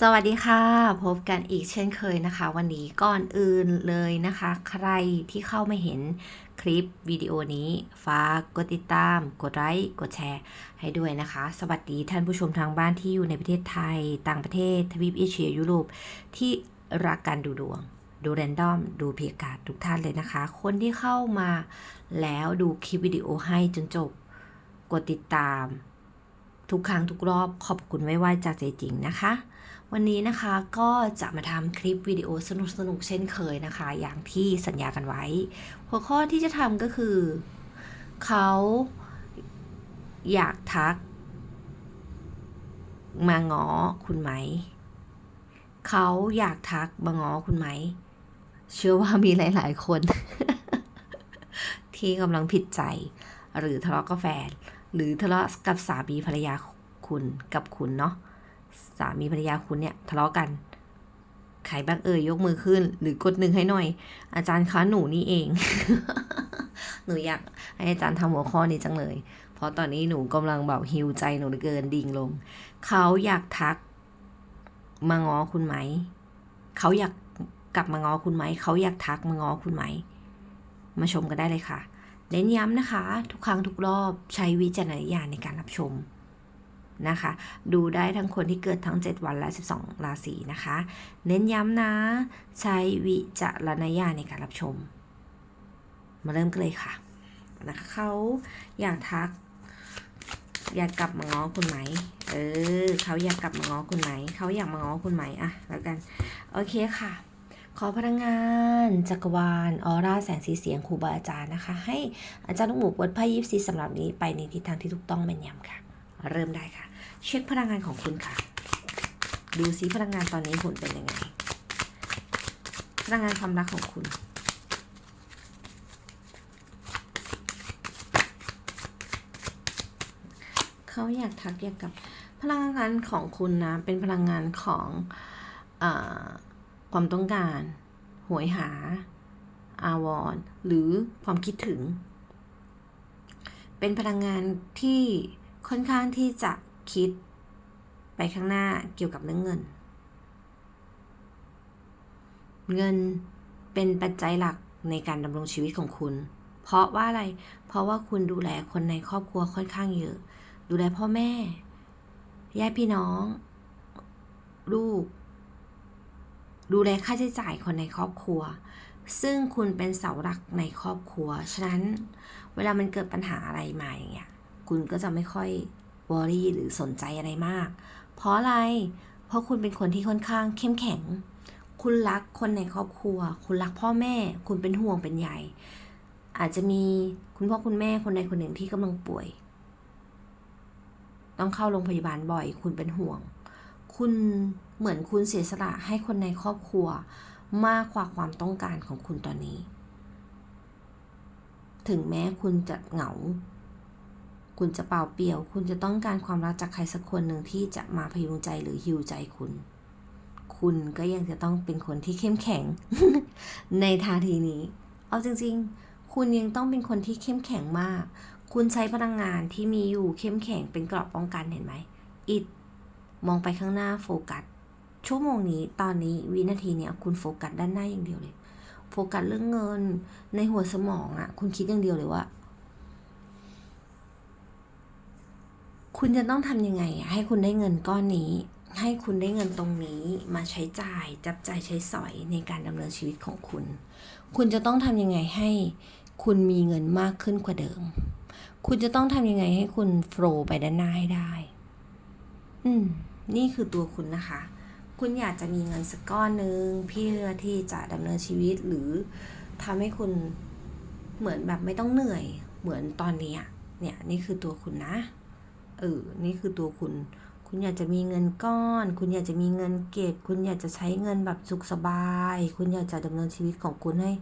สวัสดีค่ะ พบกันอีกเช่นเคยนะคะ วันนี้ก่อนอื่นเลยนะคะ ใครที่เข้ามาเห็นคลิปวิดีโอนี้ฝากกดติดตาม กดไลค์กดแชร์ให้ด้วยนะคะ สวัสดีท่านผู้ชมทางบ้านที่อยู่ในประเทศไทย ต่างประเทศทวีปเอเชียยุโรปที่รักการดูดวง ดูแรนดอม ดูเพียกาศทุกท่านเลยนะคะ คนที่เข้ามาแล้วดูคลิปวิดีโอให้จนจบ กดติดตาม ทุกครั้งทุกรอบขอบคุณไว้ไว้จากใจจริงนะคะ วันนี้นะคะก็จะมาทำคลิปวิดีโอสนุกๆเช่นเคยนะคะ อย่างที่สัญญากันไว้ หัวข้อที่จะทำก็คือ เขาอยากทัก มาง้อคุณไหม เขาอยากทักมาง้อคุณไหม เชื่อว่ามีหลาย ๆ คน ที่กำลังผิดใจ หรือทะเลาะกับแฟน หรือทะเลาะกับสามีภรรยาคุณกับคุณเนาะ สามีภรรยาคุณเนี่ยทะเลาะกันใครบ้างเอ่ยยกมือขึ้น หรือกดหนึ่งให้หน่อย อาจารย์คะหนูนี่เอง หนูอยากให้อาจารย์ทำหัวข้อนี้จังเลย เพราะตอนนี้หนูกำลังแบบฮิวใจหนูเหลือเกินดิ่งลง เขาอยากทักมาง้อคุณไหม เขาอยากกลับมาง้อคุณไหม เขาอยากทักมาง้อคุณไหม มาชมกันได้เลยค่ะ เน้นย้ำนะคะ ทุกครั้งทุกรอบใช้วิจารณญาณในการรับชม นะคะ ดูได้ทั้งคนที่เกิดทั้ง 7 วันและ 12 ราศีนะคะ เน้นย้ำนะ ใช้วิจารณญาณในการรับชม มาเริ่มกันเลยค่ะนะคะเขาอยากทัก อยากกลับมาง้อคุณไหม เออเขาอยากกลับมาง้อคุณไหม เขาอยากมาง้อคุณไหมอะแล้วกัน โอเคค่ะ ขอพลังงานจักรวาลออร่าแสงสีเสียงครูบาอาจารย์นะคะ ให้อาจารย์ลูกหมูเปิดไพ่ยิปซีสำหรับนี้ไปในทิศทางที่ถูกต้องแม่นยำค่ะ เริ่มได้ค่ะ เช็คพลังงานของคุณค่ะ ดูซิพลังงานตอนนี้ผลเป็นยังไง พลังงานความรักของคุณ เขาอยากทักอยากกับ พลังงานของคุณนะ เป็นพลังงานของอความต้องการหวยหา อาวรณ์หรือความคิดถึง เป็นพลังงานที่ ค่อนข้างที่จะคิด ไปข้างหน้าเกี่ยวกับเรื่องเงิน เงินเป็นปัจจัยหลักในการดำรงชีวิตของคุณ เพราะว่าอะไร เพราะว่าคุณดูแลคนในครอบครัวค่อนข้างเยอะ ดูแลพ่อแม่ญาติพี่น้อง ลูก ดูแลค่าใช้จ่ายคนในครอบครัว ซึ่งคุณเป็นเสาหลักในครอบครัว ฉะนั้น เวลามันเกิดปัญหาอะไรมาอย่างเงี้ย คุณก็จะไม่ค่อยวอรี่หรือสนใจอะไรมาก เพราะอะไร เพราะคุณเป็นคนที่ค่อนข้างเข้มแข็ง คุณรักคนในครอบครัว คุณรักพ่อแม่ คุณเป็นห่วงเป็นใยอาจจะมีคุณพ่อคุณแม่คนใดคนหนึ่งที่กำลังป่วย ต้องเข้าโรงพยาบาลบ่อย คุณเป็นห่วง คุณเหมือนคุณเสียสละให้คนในครอบครัว มากกว่าความต้องการของคุณตอนนี้ ถึงแม้คุณจะเหงา คุณจะเปล่าเปลี่ยว คุณจะต้องการความรักจากใครสักคนหนึ่งที่จะมาพยุงใจหรือฮิวใจคุณ คุณก็ยังจะต้องเป็นคนที่เข้มแข็ง ในทาทีนี้ เอาจริง ๆ คุณยังต้องเป็นคนที่เข้มแข็งมาก คุณใช้พลังงานที่มีอยู่เข้มแข็งเป็นเกราะป้องกันเห็นไหม อิดมองไปข้างหน้าโฟกัส ชั่วโมงนี้ตอนนี้วินาทีเนี้ยคุณโฟกัสด้านหน้าอย่างเดียวเลย โฟกัสเรื่องเงิน ในหัวสมองอะ่ะ คุณคิดอย่างเดียวเลยว่า คุณจะต้องทำยังไง ให้คุณได้เงินก้อนนี้ ให้คุณได้เงินตรงนี้มาใช้จ่ายจับจ่ายใช้สอยในการดำเนินชีวิตของคุณ คุณจะต้องทำยังไงให้คุณมีเงินมากขึ้นกว่าเดิม คุณจะต้องทำยังไงให้คุณโฟล์ไปด้านหน้าให้ได้ อืม นี่คือตัวคุณนะคะ คุณอยากจะมีเงินสักก้อนหนึ่งเพื่อที่จะดำเนินชีวิตหรือทำให้คุณเหมือนแบบไม่ต้องเหนื่อย เหมือนตอนนี้เนี่ย นี่คือตัวคุณนะ เออ นี่คือตัวคุณ คุณอยากจะมีเงินก้อน คุณอยากจะมีเงินเก็บ คุณอยากจะใช้เงินแบบสุขสบาย คุณอยากจะดำเนินชีวิตของคุณให้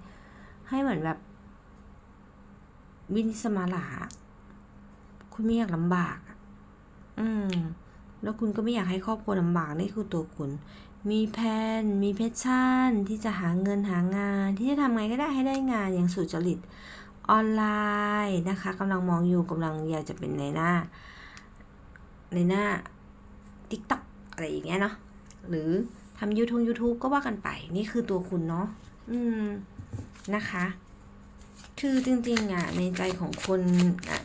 ให้เหมือนแบบ วินิสมาลา คุณไม่อยากลำบาก อืม แล้วคุณก็ไม่อยากให้ครอบครัวลำบากนี่คือตัวคุณ มีแผนมีแพชชั่น ที่จะหาเงินหางาน ที่จะทำไงก็ได้ให้ได้งานอย่างสุจริตออนไลน์นะคะกำลังมองอยู่กำลังอยากจะเป็นในหน้า ในหน้า TikTok อะไรอย่างเงี้ยเนาะหรือทำยูทูบยูทูบก็ว่ากันไป นี่คือตัวคุณเนาะอืมนะคะคือจริงๆอะในใจของคนอะ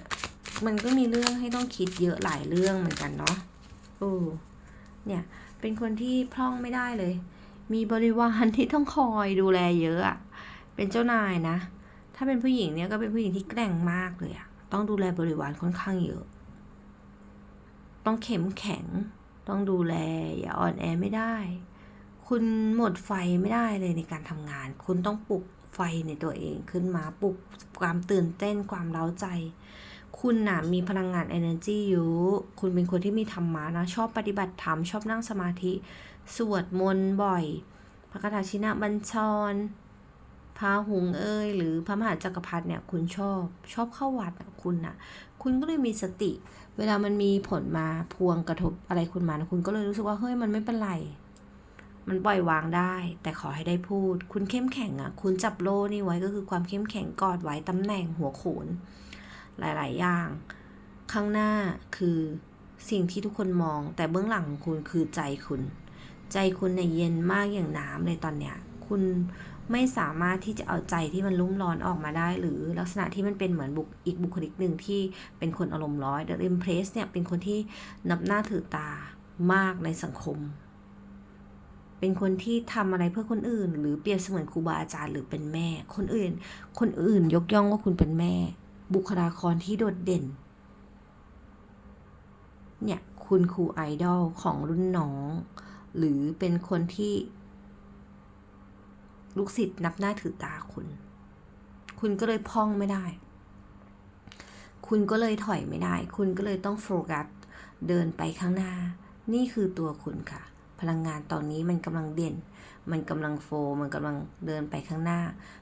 มันก็มีเรื่องให้ต้องคิดเยอะหลายเรื่องเหมือนกันเนาะโอ้เนี่ย เป็นคนที่พร่องไม่ได้เลย มีบริวารที่ต้องคอยดูแลเยอะอะเป็นเจ้านายนะ ถ้าเป็นผู้หญิงเนี่ยก็เป็นผู้หญิงที่แกร่งมากเลยอะต้องดูแลบริวารค่อนข้างเยอะ ต้องเข้มแข็ง ต้องดูแล อย่าอ่อนแอไม่ได้ คุณหมดไฟไม่ได้เลยในการทำงาน คุณต้องปลุกไฟในตัวเองขึ้นมาปลุกความตื่นเต้นความเร้าใจ คุณน่ะมีพลังงาน energy เยอะคุณเป็นคนที่มีธรรมะนะ ชอบปฏิบัติธรรม ชอบนั่งสมาธิ สวดมนต์บ่อยพระคาถาชินะบัญชร พระหุงเอ้ยหรือพระมหาจักรพรรดิเนี่ยคุณชอบชอบเข้าวัดคุณน่ะคุณก็เลยมีสติ เวลามันมีผลมาพวงกระทบอะไรคุณมานะคุณก็เลยรู้สึกว่าเฮ้ยมันไม่เป็นไร มันปล่อยวางได้ แต่ขอให้ได้พูด คุณเข้มแข็งอะคุณจับโล่นี่ไว้ก็คือความเข้มแข็งกอดไว้ตำแหน่งหัวโขน หลาย ๆ อย่าง ข้างหน้าคือสิ่งที่ทุกคนมอง แต่เบื้องหลังของคุณคือใจคุณ ใจคุณเนี่ยเย็นมากอย่างน้ำเลยตอนเนี้ยคุณ ไม่สามารถที่จะเอาใจที่มันรุ่มร้อนออกมาได้ หรือลักษณะที่มันเป็นเหมือนบุคอีกบุคลิกหนึ่งที่เป็นคนอารมณ์ร้อย The Empress เนี่ยเป็นคนที่นับหน้าถือตามากในสังคม เป็นคนที่ทำอะไรเพื่อคนอื่น หรือเปรียบเสมือนครูบาอาจารย์หรือเป็นแม่ คนอื่น คนอื่นยกย่องว่าคุณเป็นแม่ บุคลากรที่โดดเด่น เนี่ยคุณครูไอดอลของรุ่นน้อง หรือเป็นคนที่ ลูกศิษย์นับหน้าถือตาคุณ คุณก็เลยพ่องไม่ได้ คุณก็เลยถอยไม่ได้ คุณก็เลยต้องโฟกัสเดินไปข้างหน้า นี่คือตัวคุณค่ะ พลังงานตอนนี้มันกำลังเด่น มันกำลังโฟ มันกำลังเดินไปข้างหน้า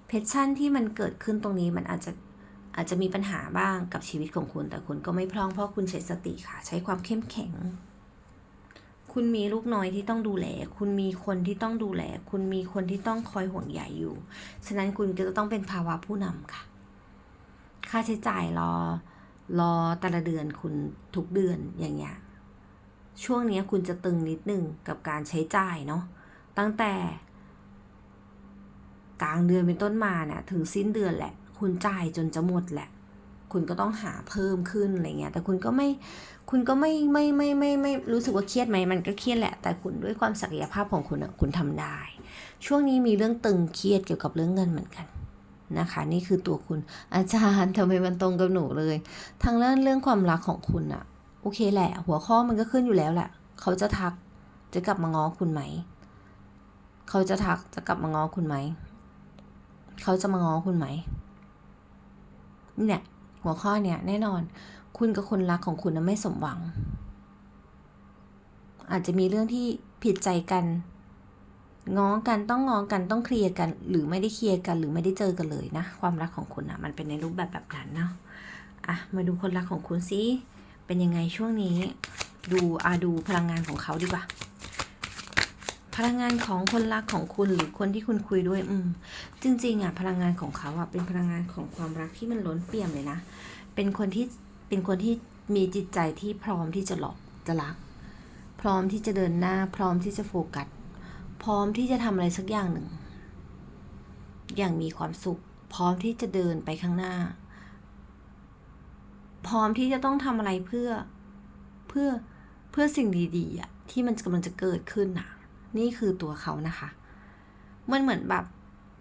เพชชั่นที่มันเกิดขึ้นตรงนี้มันอาจจะอาจจะมีปัญหาบ้างกับชีวิตของคุณ แต่คุณก็ไม่พร่องเพราะคุณใช้สติค่ะ ใช้ความเข้มแข็ง คุณมีลูกน้อยที่ต้องดูแล คุณมีคนที่ต้องดูแล คุณมีคนที่ต้องคอยห่วงใยอยู่ ฉะนั้นคุณก็จะต้องเป็นภาวะผู้นำค่ะ ค่าใช้จ่ายรอ รอแต่ละเดือนคุณทุกเดือนอย่างเงี้ย ช่วงนี้คุณจะตึงนิดนึงกับการใช้จ่ายเนาะ ตั้งแต่กลางเดือนเป็นต้นมาเนี่ยถึงสิ้นเดือนแหละ คุณจ่ายจนจะหมดแหละ คุณก็ต้องหาเพิ่มขึ้นอะไรเงี้ย แต่คุณก็ไม่ คุณก็ไม่ไม่ไม่ไม่ไม่ไม่รู้สึกว่าเครียดไหมมันก็เครียดแหละ แต่คุณด้วยความศักยภาพของคุณอะคุณทำได้ ช่วงนี้มีเรื่องตึงเครียดเกี่ยวกับเรื่องเงินเหมือนกันนะคะ นี่คือตัวคุณอาจารย์ทำไมมันตรงกับหนูเลย ทางเรื่องเรื่องความรักของคุณอะโอเคแหละ หัวข้อมันก็ขึ้นอยู่แล้วแหละเขาจะทักจะกลับมาง้อคุณไหม เขาจะทักจะกลับมาง้อคุณไหม เขาจะมาง้อคุณไหมเนี่ยหัวข้อเนี่ยแน่นอน คุณกับคนรักของคุณนะไม่สมหวัง อาจจะมีเรื่องที่ผิดใจกันง้อกันต้องง้อกันต้องเคลียร์กัน หรือไม่ได้เคลียร์กัน หรือไม่ได้เจอกันเลยนะ ความรักของคุณอะมันเป็นในรูปแบบแบบนั้นเนาะอะมาดูคนรักของคุณซิเป็นยังไงช่วงนี้ ดูอาดูพลังงานของเขาดีกว่าพลังงานของคนรักของคุณหรือคนที่คุณคุยด้วย อืม จริง ๆอะพลังงานของเขาอะเป็นพลังงานของความรักที่มันล้นเปี่ยมเลยนะ เป็นคนที่ เป็นคนที่มีจิตใจที่พร้อมที่จะหลอกจะรัก พร้อมที่จะเดินหน้า พร้อมที่จะโฟกัส พร้อมที่จะทำอะไรสักอย่างหนึ่ง อย่างมีความสุข พร้อมที่จะเดินไปข้างหน้า พร้อมที่จะต้องทำอะไรเพื่อเพื่อเพื่อสิ่งดีๆอะที่มันกำลังจะเกิดขึ้นน่ะนี่คือตัวเขานะคะ มันเหมือนแบบ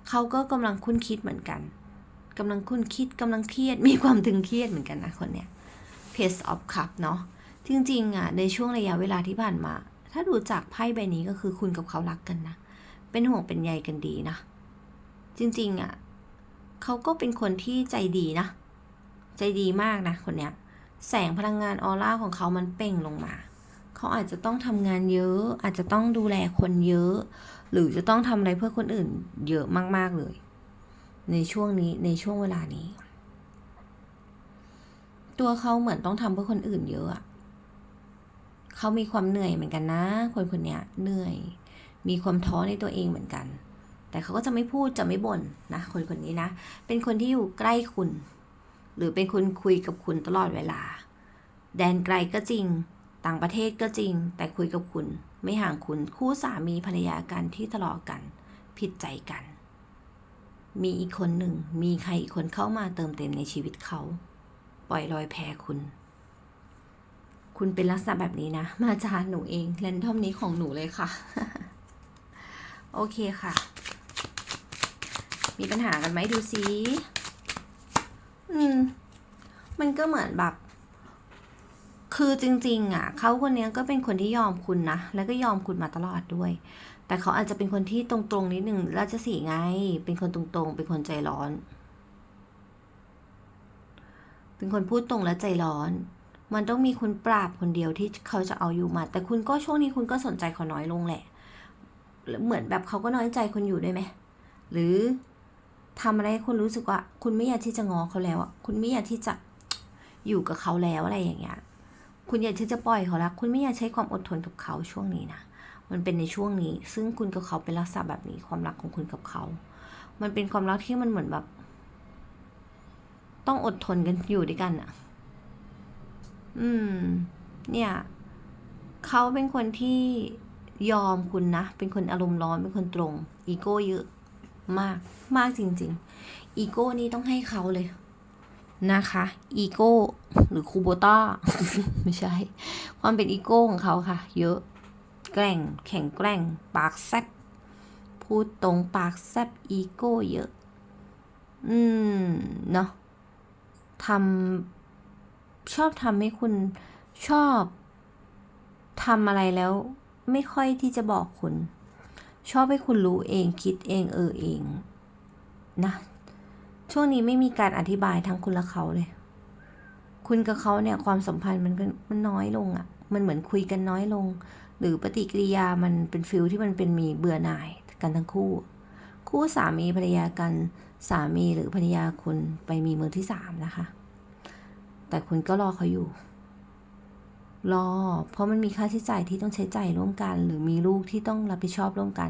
เขาก็กำลังคุ้นคิดเหมือนกัน กำลังคุ้นคิดกำลังเครียด มีความตึงเครียดเหมือนกันนะคนเนี้ย Page of Cup เนาะจริงๆอะในช่วงระยะเวลาที่ผ่านมา ถ้าดูจากไพ่ใบนี้ก็คือคุณกับเขารักกันนะ เป็นห่วงเป็นใยกันดีนะ จริงๆอะเขาก็เป็นคนที่ใจดีนะ ใจดีมากนะคนเนี้ย แสงพลังงานออร่าของเขามันเป่งลงมา เขาอาจจะต้องทำงานเยอะ อาจจะต้องดูแลคนเยอะ หรือจะต้องทำอะไรเพื่อคนอื่น เยอะมากๆเลย ในช่วงนี้ในช่วงเวลานี้ ตัวเขาเหมือนต้องทำเพื่อคนอื่นเยอะอะเขามีความเหนื่อยเหมือนกันนะ คนคนเนี้ยเหนื่อย มีความท้อในตัวเองเหมือนกัน แต่เขาก็จะไม่พูดจะไม่บ่นนะคนคนนี้นะ เป็นคนที่อยู่ใกล้คุณ หรือเป็นคนคุยกับคุณตลอดเวลา แดนไกลก็จริง ต่างประเทศก็จริง แต่คุยกับคุณ ไม่ห่างคุณคู่สามีภรรยากันที่ทะเลาะกัน ผิดใจกัน มีอีกคนหนึ่ง มีใครอีกคนเข้ามาเติมเต็มในชีวิตเขา ปล่อยรอยแพ้คุณ คุณเป็นลักษณะแบบนี้นะ มาจากหนูเองแรนดอมนี้ของหนูเลยค่ะ โอเคค่ะ มีปัญหากันไหมดูซิ อืม มันก็เหมือนแบบ คือจริงๆอะเขาคนนี้ก็เป็นคนที่ยอมคุณนะ แล้วก็ยอมคุณมาตลอดด้วย แต่เขาอาจจะเป็นคนที่ตรงๆนิดหนึ่งราชสีไง เป็นคนตรงๆ เป็นคนใจร้อน เป็นคนพูดตรงและใจร้อน มันต้องมีคุณปราบคนเดียวที่เขาจะเอาอยู่มา แต่คุณก็ช่วงนี้คุณก็สนใจเขาน้อยลงแหละ เหมือนแบบเขาก็น้อยใจคุณอยู่ด้วยไหม หรือทำอะไรให้คุณรู้สึกว่า คุณไม่อยากที่จะงอเขาแล้วอะ คุณไม่อยากที่จะอยู่กับเขาแล้วอะไรอย่างเงี้ย คุณอยากที่จะปล่อยเขาแล้วคุณไม่อยากใช้ความอดทนกับเขาช่วงนี้นะ มันเป็นในช่วงนี้ ซึ่งคุณกับเขาเป็นลักษณะแบบนี้ความรักของคุณกับเขา มันเป็นความรักที่มันเหมือนแบบ ต้องอดทนกันอยู่ด้วยกันอะอืม เนี่ยเขาเป็นคนที่ยอมคุณนะ เป็นคนอารมณ์ร้อน เป็นคนตรง อีโก้เยอะ มาก มากจริง ๆ อีโก้นี่ต้องให้เขาเลย นะคะอีโก้หรือคูโบต้าไม่ใช่ ความเป็นอีโก้ของเขาค่ะ เยอะแกร่งแข็งแกร่ง ปากแซบพูดตรงปากแซบอีโก้เยอะ อืม เนาะทำชอบทำให้คุณชอบทำอะไรแล้ว ไม่ค่อยที่จะบอกคุณ ชอบให้คุณรู้เองคิดเองเออเอง นะ ช่วงนี้ไม่มีการอธิบายทั้งคุณและเขาเลย คุณกับเขาเนี่ยความสัมพันธ์มันก็มันน้อยลงอะ่ะ มันเหมือนคุยกันน้อยลง หรือปฏิกิริยามันเป็นฟิลที่มันเป็นมีเบื่อหน่ายกันทั้งคู่ คู่สามีภรรยากันสามีหรือภรรยาคุณไปมีมือที่สามนะคะ แต่คุณก็รอเขาอยู่ รอ เพราะมันมีค่าใช้จ่ายที่ต้องใช้จ่ายร่วมกัน หรือมีลูกที่ต้องรับผิดชอบร่วมกัน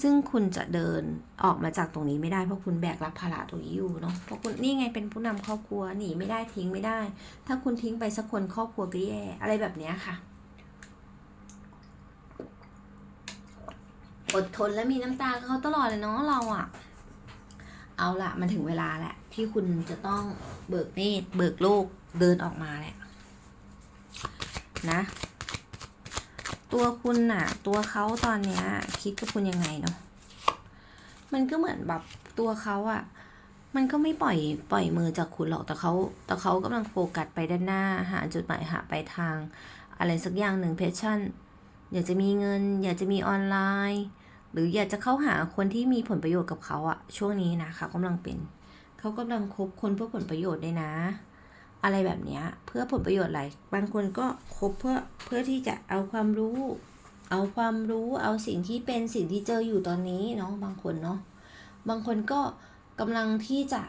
ซึ่งคุณจะเดินออกมาจากตรงนี้ไม่ได้เพราะคุณแบกรับภาระตรงนี้อยู่เนาะเพราะคุณนี่ไงเป็นผู้นำครอบครัวหนีไม่ได้ทิ้งไม่ได้ ถ้าคุณทิ้งไปสักคนครอบครัวก็แย่อะไรแบบนี้ค่ะ อดทนและมีน้ำตาเขาตลอดเลยเนาะเราอะเอาละมันถึงเวลาแหละที่คุณจะต้องเบิกเนตรเบิกโลกเดินออกมาแหละ นะ ตัวคุณน่ะ ตัวเขาตอนเนี้ย คิดกับคุณยังไงเนาะมันก็เหมือนแบบตัวเขาอะมันก็ไม่ปล่อยปล่อยมือจากคุณหรอกแต่เขาแต่เขากำลังโฟกัสไปด้านหน้า หาจุดหมายหาไปลายทาง อะไรสักอย่างหนึ่งเพชชั่น อยากจะมีเงิน อยากจะมีออนไลน์ หรืออยากจะเข้าหาคนที่มีผลประโยชน์กับเขาอะช่วงนี้นะเขากำลังเป็น เขากำลังคบคนเพื่อผลประโยชน์ด้วยนะ อะไรแบบนี้เพื่อผลประโยชน์อะไรบางคนก็คบเพื่อเพื่อที่จะเอาความรู้ เอาความรู้เอาสิ่งที่เป็นสิ่งที่เจออยู่ตอนนี้เนาะบางคนเนาะบางคนก็กำลังที่จะ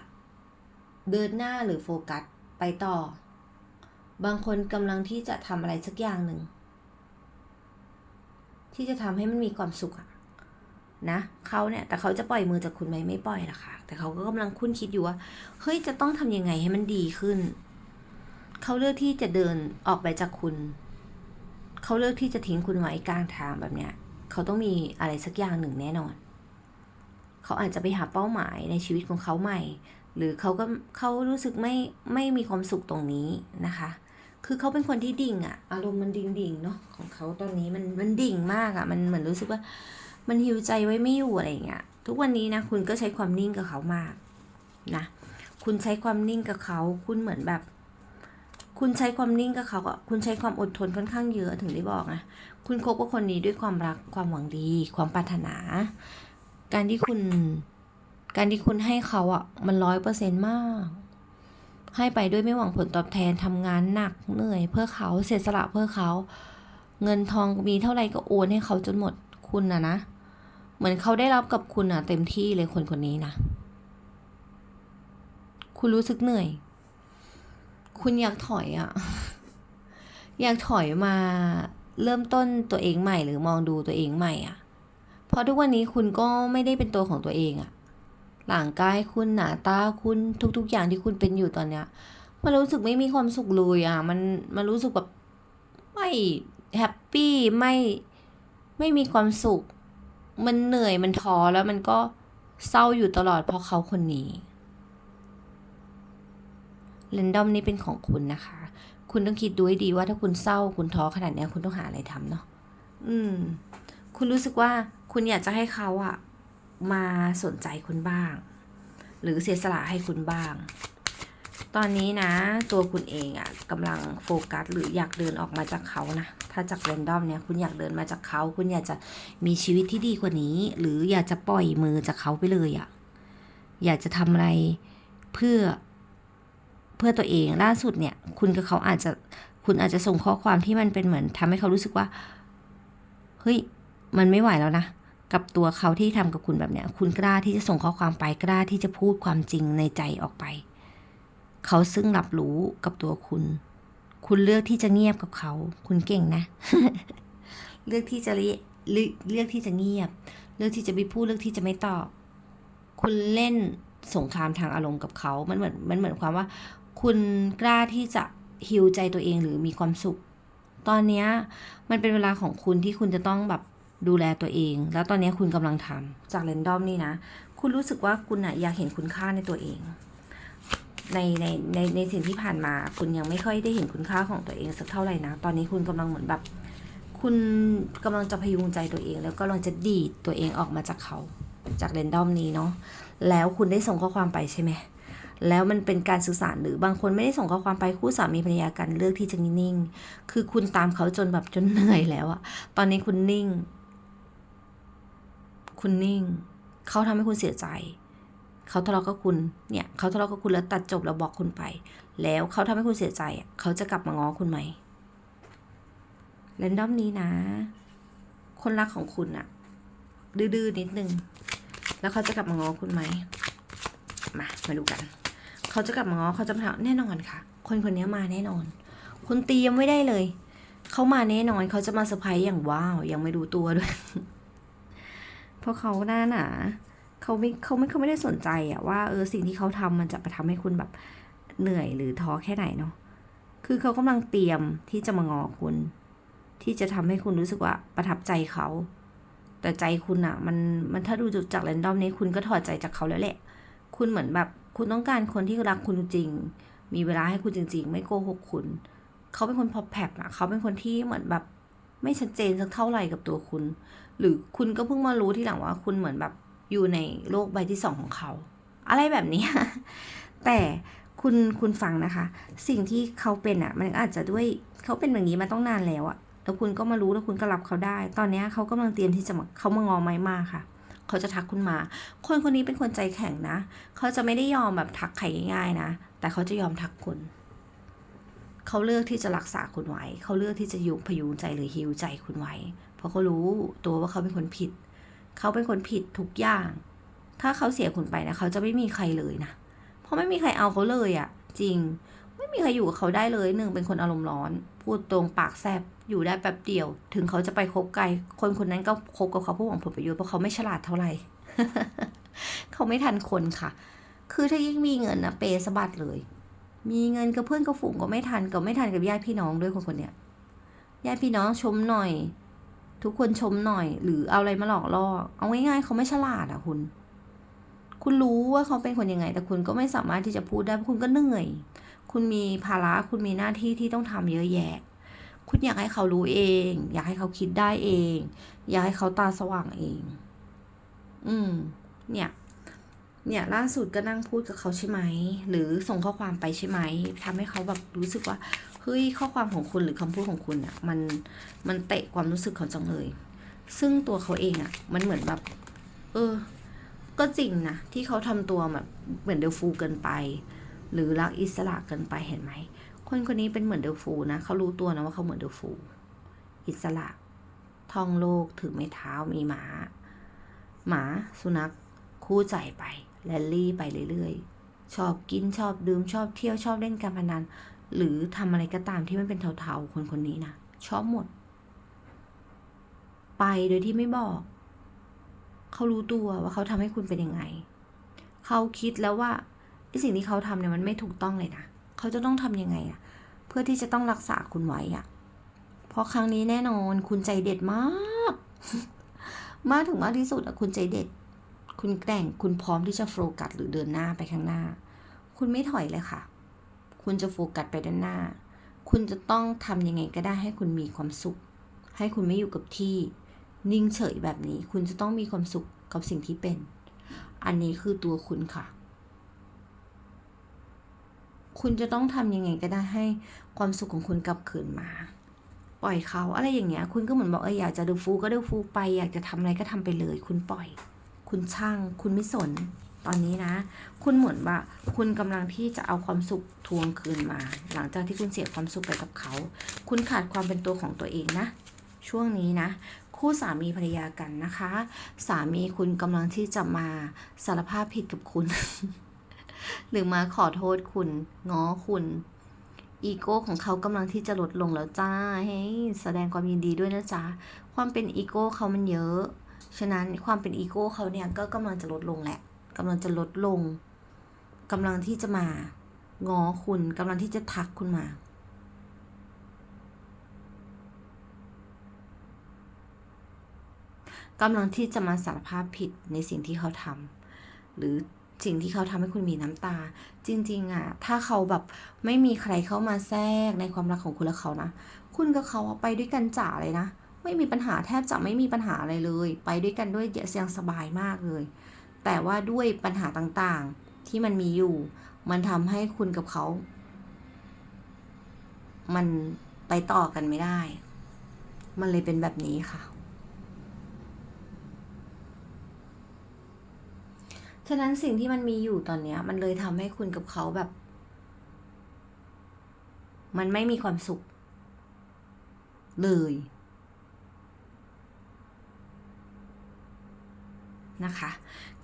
เดินหน้าหรือโฟกัสไปต่อ บางคนกำลังที่จะทำอะไรสักอย่างหนึ่ง ที่จะทำให้มันมีความสุขอะนะเขาเนี่ยแต่เขาจะปล่อยมือจากคุณไหมไม่ปล่อยหรอกค่ะ แต่เขาก็กำลังคุ้นคิดอยู่ว่าเฮ้ยจะต้องทำยังไงให้มันดีขึ้น เขาเลือกที่จะเดินออกไปจากคุณ เขาเลือกที่จะทิ้งคุณไว้กลางทางแบบเนี้ย เขาต้องมีอะไรสักอย่างหนึ่งแน่นอน เขาอาจจะไปหาเป้าหมายในชีวิตของเขาใหม่ หรือเขาก็เขารู้สึกไม่ไม่มีความสุขตรงนี้นะคะ คือเขาเป็นคนที่ดิ่งอะอารมณ์มันดิ่งดิ่งเนาะของเขาตอนนี้มันมันดิ่งมากอะมันเหมือนรู้สึกว่า มันหิวใจไว้ไม่อยู่อะไรอย่างเงี้ย ทุกวันนี้นะคุณก็ใช้ความนิ่งกับเขามากนะ คุณใช้ความนิ่งกับเขา คุณเหมือนแบบ คุณใช้ความนิ่งกับเขาอะคุณใช้ความอดทนค่อนข้างเยอะถึงได้บอกนะ คุณคบกับคนนี้ด้วยความรัก ความหวังดี ความปรารถนา การที่คุณ การที่คุณให้เขาอะมันร้อยเปอร์เซ็นมาก ให้ไปด้วยไม่หวังผลตอบแทนทำงานหนักเหนื่อย เพื่อเขาเสียสละเพื่อเขา เงินทองมีเท่าไหร่ก็โอนให้เขาจนหมดคุณนะนะ เหมือนเขาได้รับกับคุณอะเต็มที่เลยคนคนนี้นะ คุณรู้สึกเหนื่อย คุณอยากถอยอะอยากถอยมาเริ่มต้นตัวเองใหม่ หรือมองดูตัวเองใหม่อะเพราะทุกวันนี้คุณก็ไม่ได้เป็นตัวของตัวเองอะหลังกายคุณหนาตาคุณทุก ๆ อย่างที่คุณเป็นอยู่ตอนเนี้ย มันรู้สึกไม่มีความสุขเลยอะ มันมันรู้สึกแบบไม่แฮปปี้ไม่ไม่มีความสุข มันเหนื่อยมันท้อแล้วมันก็เศร้าอยู่ตลอดเพราะเขาคนนี้ เรนดอมนี่เป็นของคุณนะคะ คุณต้องคิดดูให้ดีว่าถ้าคุณเศร้าคุณท้อขนาดนี้คุณต้องหาอะไรทำเนาะอืม คุณรู้สึกว่าคุณอยากจะให้เขาอะมาสนใจคุณบ้าง หรือเสียสละให้คุณบ้าง ตอนนี้นะ ตัวคุณเองอะกำลังโฟกัส หรืออยากเดินออกมาจากเขานะถ้าจากเรนดอมเนี่ยคุณอยากเดินมาจากเขา คุณอยากจะมีชีวิตที่ดีกว่านี้ หรืออยากจะปล่อยมือจากเขาไปเลยอะอยากจะทำอะไรเพื่อ พื่อตัวเองล่าสุดเนี่ยคุณกับเขาอาจจะคุณอาจจะส่งข้อความที่มันเป็นเหมือนทำให้เขารู้สึกว่าเฮ้ยมันไม่ไหวแล้วนะกับตัวเขาที่ทำกับคุณแบบเนี้ย คุณกล้าที่จะส่งข้อความไปกล้าที่จะพูดความจริงในใจออกไป เขาซึ่งรับรู้กับตัวคุณ คุณเลือกที่จะเงียบกับเขา คุณเก่งนะ เลือกที่จะเลือกเลือกที่จะเงียบ เลือกที่จะไม่พูดเลือกที่จะไม่ตอบ คุณเล่นสงครามทางอารมณ์กับเขา มันเหมือนมันเหมือนความว่า คุณกล้าที่จะฮิวใจตัวเองหรือมีความสุข ตอนนี้มันเป็นเวลาของคุณที่คุณจะต้องแบบดูแลตัวเอง แล้วตอนนี้คุณกำลังทำจากเรนดอมนี่นะ คุณรู้สึกว่าคุณอะอยากเห็นคุณค่าในตัวเอง ในในในในสิ่งที่ผ่านมา คุณยังไม่ค่อยได้เห็นคุณค่าของตัวเองสักเท่าไหร่นะ ตอนนี้คุณกำลังเหมือนแบบ คุณกำลังจะพยุงใจตัวเอง แล้วก็กำลังจะดีดตัวเองออกมาจากเขา จากเรนดอมนี้เนาะ แล้วคุณได้ส่งข้อความไปใช่ไหม แล้วมันเป็นการสื่อสารหรือบางคนไม่ได้ส่งข้อความไปคู่สามีภรรยากันเลือกที่จะนิ่ง คือคุณตามเขาจนแบบจนเหนื่อยแล้วอะตอนนี้คุณนิ่ง คุณนิ่ง เขาทำให้คุณเสียใจ เขาทะเลาะกับคุณ เนี่ยเขาทะเลาะกับคุณแล้วตัดจบแล้วบอกคุณไป แล้วเขาทำให้คุณเสียใจอะเขาจะกลับมาง้อคุณไหมเรนดอมนี้นะ คนรักของคุณอะดื้อๆนิดนึง แล้วเขาจะกลับมาง้อคุณไหม มา มาดูกัน เขาจะกลับมาง้อเขาจะมาถามแน่นอนค่ะ คนคนนี้มาแน่นอน คุณเตรียมไม่ได้เลย เขามาแน่นอนเขาจะมาเซอร์ไพรส์อย่างว้าวยังไม่รู้ตัวด้วย เพราะเขาหน้าหนาเขาไม่เขาไม่เขาไม่ได้สนใจอะว่าเออสิ่งที่เขาทำมันจะไปทำให้คุณแบบเหนื่อยหรือท้อแค่ไหนเนาะคือเขากำลังเตรียมที่จะมางอคุณ ที่จะทำให้คุณรู้สึกว่าประทับใจเขาแต่ใจคุณอะมันมันถ้าดูจากแรนดอมนี้คุณก็ถอดใจจากเขาแล้วแหละ คุณเหมือนแบบ คุณต้องการคนที่รักคุณจริง มีเวลาให้คุณจริง ๆ ไม่โกหกคุณ เขาเป็นคนพอแผบอะเขาเป็นคนที่เหมือนแบบไม่ชัดเจนสักเท่าไหร่กับตัวคุณ หรือคุณก็เพิ่งมารู้ที่หลังว่าคุณเหมือนแบบอยู่ในโลกใบที่สองของเขา อะไรแบบนี้ แต่คุณคุณฟังนะคะ สิ่งที่เขาเป็นอะมันอาจจะด้วยเขาเป็นแบบนี้มาต้องนานแล้วอะแล้วคุณก็มารู้แล้วคุณก็รับเขาได้ ตอนนี้เขากำลังเตรียมที่จะมาเขามางอไม้มาค่ะ เขาจะทักคุณมา คนคนนี้เป็นคนใจแข็งนะ เขาจะไม่ได้ยอมแบบทักใครง่ายๆนะ แต่เขาจะยอมทักคุณ เขาเลือกที่จะรักษาคุณไว้ เขาเลือกที่จะยุพยุงใจหรือฮิวใจคุณไว้ เพราะเขารู้ตัวว่าเขาเป็นคนผิด เขาเป็นคนผิดทุกอย่าง ถ้าเขาเสียคุณไปนะ เขาจะไม่มีใครเลยนะ เพราะไม่มีใครเอาเขาเลยอะ่ะ จริง ไม่มีใครอยู่กับเขาได้เลยหนึ่งเป็นคนอารมณ์ร้อน พูดตรงปากแซบอยู่ได้แป๊บเดียว ถึงเขาจะไปคบไกล คนคนนั้นก็คบกับเขาเพื่อหวังผลประโยชน์เพราะเขาไม่ฉลาดเท่าไหร่เขาไม่ทันคนค่ะ คือถ้ายิ่งมีเงินนะเปย์สะบัดเลย มีเงินกับเพื่อนกับฝูงก็ไม่ทันก็ไม่ทันกับญาติพี่น้องด้วยคนคนเนี้ยญาติพี่น้องชมหน่อย ทุกคนชมหน่อย หรือเอาอะไรมาหลอกล่อเอาง่ายๆเขาไม่ฉลาดอะคุณ คุณรู้ว่าเขาเป็นคนยังไง แต่คุณก็ไม่สามารถที่จะพูดได้เพราะคุณก็เหนื่อย คุณมีภาระคุณมีหน้าที่ที่ต้องทำเยอะแยะ คุณอยากให้เขารู้เอง อยากให้เขาคิดได้เอง อยากให้เขาตาสว่างเอง อืม เนี่ย เนี่ยล่าสุดก็นั่งพูดกับเขาใช่ไหม หรือส่งข้อความไปใช่ไหมทำให้เขาแบบรู้สึกว่าเฮ้ยข้อความของคุณหรือคำพูดของคุณอะมันมันเตะความรู้สึกเขาจังเลย ซึ่งตัวเขาเองอะมันเหมือนแบบ เออ ก็จริงนะที่เขาทำตัวแบบเหมือนเดลฟูเกินไป หรือรักอิสระเกินไปเห็นไหม คนคนนี้เป็นเหมือนเดลฟูนะ เขารู้ตัวนะว่าเขาเหมือนเดลฟู อิสระ ท่องโลกถือไม้เท้ามีหมา หมาสุนัขคู่ใจไปแรลลี่ไปเรื่อยๆ ชอบกินชอบดื่มชอบเที่ยวชอบเล่นการพนัน หรือทำอะไรก็ตามที่ไมันเป็นเทาๆ คนคนนี้นะชอบหมด ไปโดยที่ไม่บอก เขารู้ตัวว่าเขาทำให้คุณเป็นยังไง เขาคิดแล้วว่า สิ่งที่เขาทำเนี่ยมันไม่ถูกต้องเลยนะ เขาจะต้องทำยังไงอะเพื่อที่จะต้องรักษาคุณไว้อะเพราะครั้งนี้แน่นอนคุณใจเด็ดมาก มากถึงมากที่สุดอะคุณใจเด็ด คุณแกร่งคุณพร้อมที่จะโฟกัสหรือเดินหน้าไปข้างหน้า คุณไม่ถอยเลยค่ะ คุณจะโฟกัสไปด้านหน้า คุณจะต้องทำยังไงก็ได้ให้คุณมีความสุข ให้คุณไม่อยู่กับที่ นิ่งเฉยแบบนี้ คุณจะต้องมีความสุขกับสิ่งที่เป็น อันนี้คือตัวคุณค่ะ คุณจะต้องทำยังไงก็ได้ให้ความสุขของคุณกลับคืนมา ปล่อยเขาอะไรอย่างเงี้ย คุณก็เหมือนบอกเอออยากจะดูฟูก็ดูฟูไป อยากจะทำอะไรก็ทำไปเลย คุณปล่อย คุณช่าง คุณไม่สน ตอนนี้นะ คุณเหมือนว่า คุณกำลังที่จะเอาความสุขทวงคืนมา หลังจากที่คุณเสียความสุขไปกับเขา คุณขาดความเป็นตัวของตัวเองนะ ช่วงนี้นะคู่สามีภรรยากันนะคะ สามีคุณกำลังที่จะมาสารภาพผิดกับคุณ หรือมาขอโทษคุณง้อคุณอีโก้ของเขากำลังที่จะลดลงแล้วจ้าเฮ้แสดงความยินดีด้วยนะจ๊ะความเป็นอีโก้เขามันเยอะ ฉะนั้นความเป็นอีโก้เขาเนี่ยก็กำลังจะลดลงแหละกำลังจะลดลงกำลังที่จะมาง้อคุณกำลังที่จะทักคุณมา กำลังที่จะมาสารภาพผิดในสิ่งที่เขาทำหรือ สิ่งที่เขาทำให้คุณมีน้ำตา จริงๆอะถ้าเขาแบบไม่มีใครเข้ามาแทรกในความรักของคุณและเขานะ คุณกับเขาไปด้วยกันจ๋าเลยนะ ไม่มีปัญหาแทบจะไม่มีปัญหาอะไรเลย ไปด้วยกันด้วยเสียงสบายมากเลย แต่ว่าด้วยปัญหาต่างๆที่มันมีอยู่ มันทำให้คุณกับเขา มันไปต่อกันไม่ได้ มันเลยเป็นแบบนี้ค่ะ ฉะนั้นสิ่งที่มันมีอยู่ตอนเนี้ย มันเลยทำให้คุณกับเขาแบบ มันไม่มีความสุข เลยนะคะ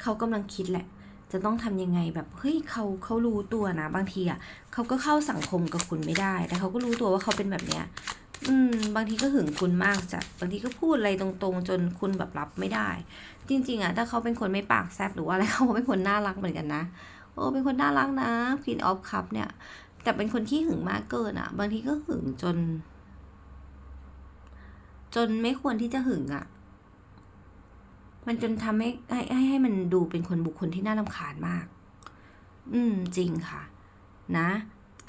เขากำลังคิดแหละ จะต้องทำยังไงแบบเฮ้ยเขาเขารู้ตัวนะ บางทีอะเขาก็เข้าสังคมกับคุณไม่ได้ แต่เขาก็รู้ตัวว่าเขาเป็นแบบเนี้ย อืม บางทีก็หึงคุณมากจัดบางทีก็พูดอะไรตรงๆ จนคุณแบบรับไม่ได้ จริง ๆอะถ้าเขาเป็นคนไม่ปากแซบหรือว่าอะไรเขาเป็นคนน่ารักเหมือนกันนะโอ้เป็นคนน่ารักนะ Queen of Cup เนี่ย แต่เป็นคนที่หึงมากเกินอะบางทีก็หึงจน จนไม่ควรที่จะหึงอะมันจนทำให้ให้ให้ให้มันดูเป็นคนบุคคลที่น่ารำคาญมาก อืม จริงค่ะ นะ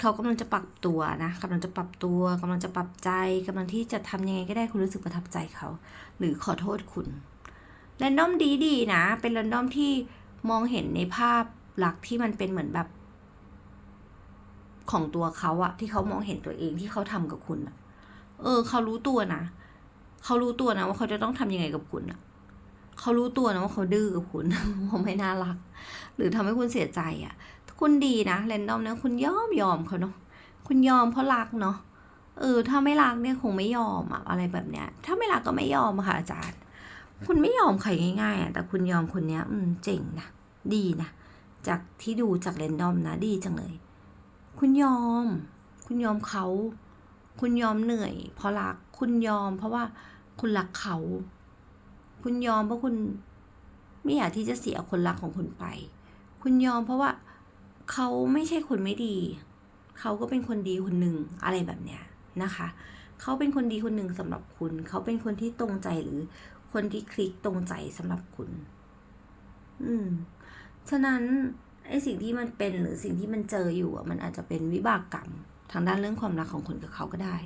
เขากำลังจะปรับตัวนะกำลังจะปรับตัวกำลังจะปรับใจกำลังที่จะทำยังไงก็ได้คุณรู้สึกประทับใจเขา หรือขอโทษคุณแรนดอมดีดีๆนะ เป็นแรนดอมที่มองเห็นในภาพลักที่มันเป็นเหมือนแบบ ของตัวเขาอะที่เขามองเห็นตัวเองที่เขาทำกับคุณอะเออ เขารู้ตัวนะเขารู้ตัวนะว่าเขาจะต้องทำยังไงกับคุณอะเขารู้ตัวนะว่าเขาดื้อกับคุณเขาไม่น่ารัก หรือทำให้คุณเสียใจอะ คุณดีนะแรนดอมเนี่ยคุณยอมยอมเขาเนาะคุณยอมเพราะรักเนาะเออถ้าไม่รักเนี่ยคงไม่ยอมอะอะไรแบบเนี้ย ถ้าไม่รักก็ไม่ยอมอะค่ะอาจารย์ คุณไม่ยอมใครง่ายๆอะแต่คุณยอมคนเนี้ย อืมเจ๋งนะดีนะจากที่ดูจากเรนดอมนะดีจังเลย คุณยอม คุณยอมเขา คุณยอมเหนื่อย เพราะรัก คุณยอม เพราะว่าคุณรักเขา คุณยอมเพราะคุณ ไม่อยากที่จะเสียคนรักของคุณไป คุณยอมเพราะว่า เขาไม่ใช่คนไม่ดี เขาก็เป็นคนดีคนหนึ่งอะไรแบบเนี้ยนะคะ เขาเป็นคนดีคนหนึ่งสำหรับคุณ เขาเป็นคนที่ตรงใจหรือคนที่คลิกตรงใจสำหรับคุณ อืม ฉะนั้นไอ้สิ่งที่มันเป็นหรือสิ่งที่มันเจออยู่อะมันอาจจะเป็นวิบากกรรม ทางด้านเรื่องความรักของคุณกับเขาก็ได้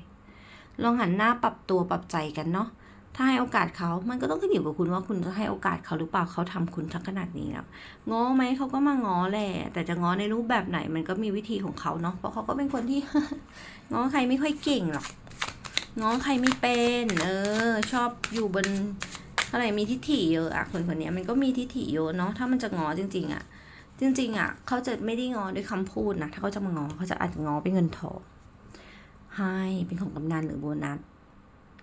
ลองหันหน้าปรับตัวปรับใจกันเนาะ ถ้าให้โอกาสเขา มันก็ต้องขึ้นอยู่กับคุณว่าคุณจะให้โอกาสเขาหรือเปล่าเขาทำคุณทั้งขนาดนี้แล้วง้อไหมเขาก็มาง้อแหละ แต่จะง้อในรูปแบบไหนมันก็มีวิธีของเขาเนาะ เพราะเขาก็เป็นคนที่ง้อใครไม่ค่อยเก่งหรอก ง้อใครไม่เป็น เออ ชอบอยู่บนอะไรมีทิฐิเยอะอะคนคนนี้มันก็มีทิฐิเยอะเนาะ ถ้ามันจะง้อจริง ๆอะจริงๆอะเขาจะไม่ได้ง้อด้วยคำพูดนะ ถ้าเขาจะมาง้อเขาจะอาจจะง้อเป็นเงินทองให้เป็นของกำนันหรือโบนัส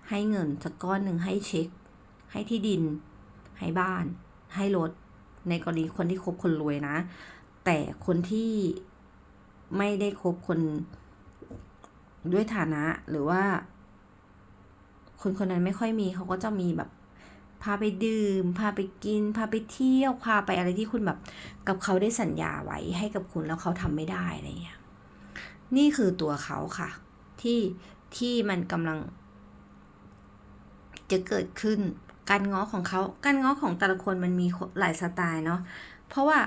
ให้เงินสักก้อนหนึ่งให้เช็ค ให้ที่ดิน ให้บ้าน ให้รถ ในกรณีคนที่คบคนรวยนะ แต่คนที่ไม่ได้คบคนด้วยฐานะหรือว่า คนคนนั้นไม่ค่อยมีเขาก็จะมีแบบพาไปดื่ม พาไปกิน พาไปเที่ยว พาไปอะไรที่คุณแบบ กับเขาได้สัญญาไว้ให้กับคุณแล้วเขาทำไม่ได้อะไรเงี้ย นี่คือตัวเขาค่ะ ที่ที่มันกำลัง จะเกิดขึ้น การง้อของเขา การง้อของแต่ละคนมันมีหลายสไตล์เนาะ เพราะว่า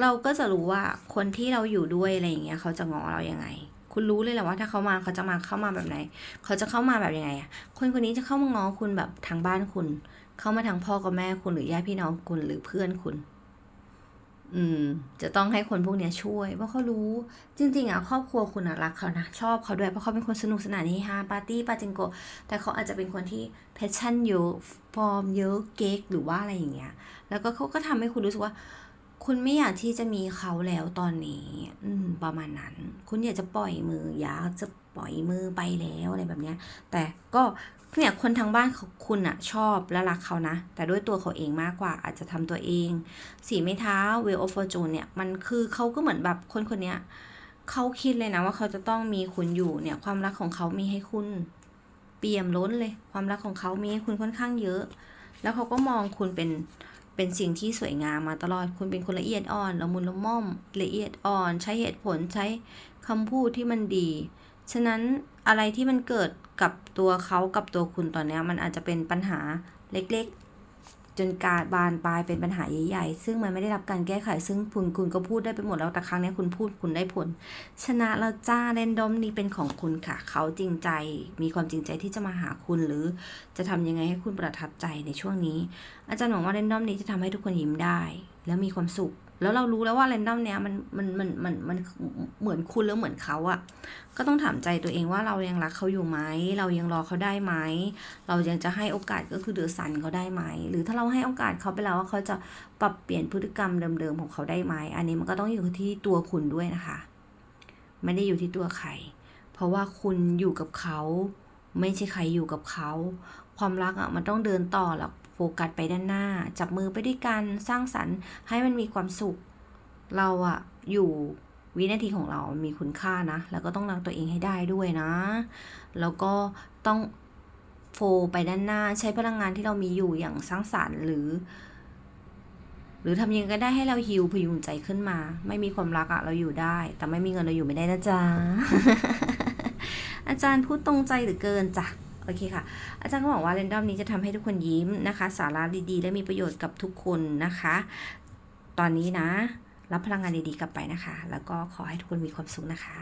เราก็จะรู้ว่าคนที่เราอยู่ด้วยอะไรอย่างเงี้ยเขาจะง้อเรายังไง คุณรู้เลยแหละว่าถ้าเขามาเขาจะมาเข้ามาแบบไหน เขาจะเข้ามาแบบยังไงอะคนคนนี้จะเข้ามาง้อคุณแบบทางบ้านคุณ เข้ามาทางพ่อกับแม่คุณหรือญาติพี่น้องคุณหรือเพื่อนคุณ อืม จะต้องให้คนพวกเนี้ยช่วยเพราะเขารู้ จริง ๆอะครอบครัวคุณอะรักเขานะ ชอบเขาด้วยเพราะเขาเป็นคนสนุกสนานเฮฮาปาร์ตี้ปาจิงโกแต่เขาอาจจะเป็นคนที่แพชชั่นเยอะฟอร์มเยอะเก๊กหรือว่าอะไรอย่างเงี้ย แล้วก็เขาก็ทำให้คุณรู้สึกว่า คุณไม่อยากที่จะมีเขาแล้วตอนนี้ อืม ประมาณนั้น คุณอยากจะปล่อยมืออยากจะปล่อยมือไปแล้วอะไรแบบเนี้ย แต่ก็ เนี่ยคนทางบ้านของคุณอะชอบและรักเขานะ แต่ด้วยตัวเขาเองมากกว่าอาจจะทำตัวเอง สีไม้เท้าเวลโอฟอร์จูนเนี่ยมันคือเขาก็เหมือนแบบคนคนเนี้ยเขาคิดเลยนะว่าเขาจะต้องมีคุณอยู่เนี่ยความรักของเขามีให้คุณเปี่ยมล้นเลย ความรักของเขามีให้คุณค่อนข้างเยอะ แล้วเขาก็มองคุณเป็นเป็นสิ่งที่สวยงามมาตลอดคุณเป็นคนละเอียดอ่อนละมุนละม่อมละเอียดอ่อน ใช้เหตุผลใช้คำพูดที่มันดี ฉะนั้นอะไรที่มันเกิดกับตัวเขากับตัวคุณตอนนี้มันอาจจะเป็นปัญหาเล็กๆ จนการบานปลายเป็นปัญหาใหญ่ๆ ซึ่งมันไม่ได้รับการแก้ไข ซึ่งคุณคุณก็พูดได้ไปหมดแล้วแต่ครั้งนี้คุณพูดคุณได้ผล ชนะแล้วจ้าเรนดอมนี้เป็นของคุณค่ะ เขาจริงใจมีความจริงใจที่จะมาหาคุณหรือจะทำยังไงให้คุณประทับใจในช่วงนี้ อาจารย์หวังว่าเรนดอมนี้จะทำให้ทุกคนยิ้มได้ แล้วมีความสุข แล้วเรารู้แล้วว่าเรนดอมเนี้ยมันมันมันมันมันเหมือนคุณแล้วเหมือนเขาอะก็ต้องถามใจตัวเองว่าเรายังรักเขาอยู่ไหมเรายังรอเขาได้ไหมเรายังจะให้โอกาสก็คือเดือดสันเขาได้ไหมหรือถ้าเราให้โอกาสเขาไปแล้วว่าเขาจะปรับเปลี่ยนพฤติกรรมเดิมๆของเขาได้ไหมอันนี้มันก็ต้องอยู่ที่ตัวคุณด้วยนะคะ ไม่ได้อยู่ที่ตัวใคร เพราะว่าคุณอยู่กับเขา ไม่ใช่ใครอยู่กับเขา ความรักอะมันต้องเดินต่อแล้ว ฟกัสไปด้านหน้า จับมือไปด้วยกันสร้างสรรค์ให้มันมีความสุข เราอะอยู่วินาทีของเรามีคุณค่านะ แล้วก็ต้องรักตัวเองให้ได้ด้วยนะ แล้วก็ต้องโฟไปด้านหน้า ใช้พลังงานที่เรามีอยู่อย่างสร้างสรรค์หรือ หรือทำยังไงก็ได้ให้เราฮิวพยุงใจขึ้นมา ไม่มีความรักอะเราอยู่ได้ แต่ไม่มีเงินเราอยู่ไม่ได้นะจ๊ะ อาจารย์พูดตรงใจหรือเกินจ้ะ โอเคค่ะ อาจารย์ก็บอกว่าเรนดอมนี้จะทำให้ทุกคนยิ้มนะคะ สาระดีๆ และมีประโยชน์กับทุกคนนะคะ ตอนนี้นะ รับพลังงานดีๆกลับไปนะคะ แล้วก็ขอให้ทุกคนมีความสุขนะคะ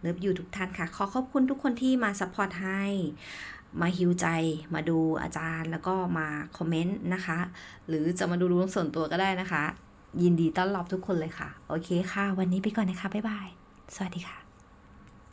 เลิฟอยู่ทุกท่านค่ะ ขอขอบคุณทุกคนที่มาซัพพอร์ตให้มาฮิวใจมาดูอาจารย์แล้วก็มาคอมเมนต์นะคะ หรือจะมาดูดวงส่วนตัวก็ได้นะคะ ยินดีต้อนรับทุกคนเลยค่ะ โอเคค่ะ วันนี้ไปก่อนนะคะ บ๊ายบาย สวัสดีค่ะ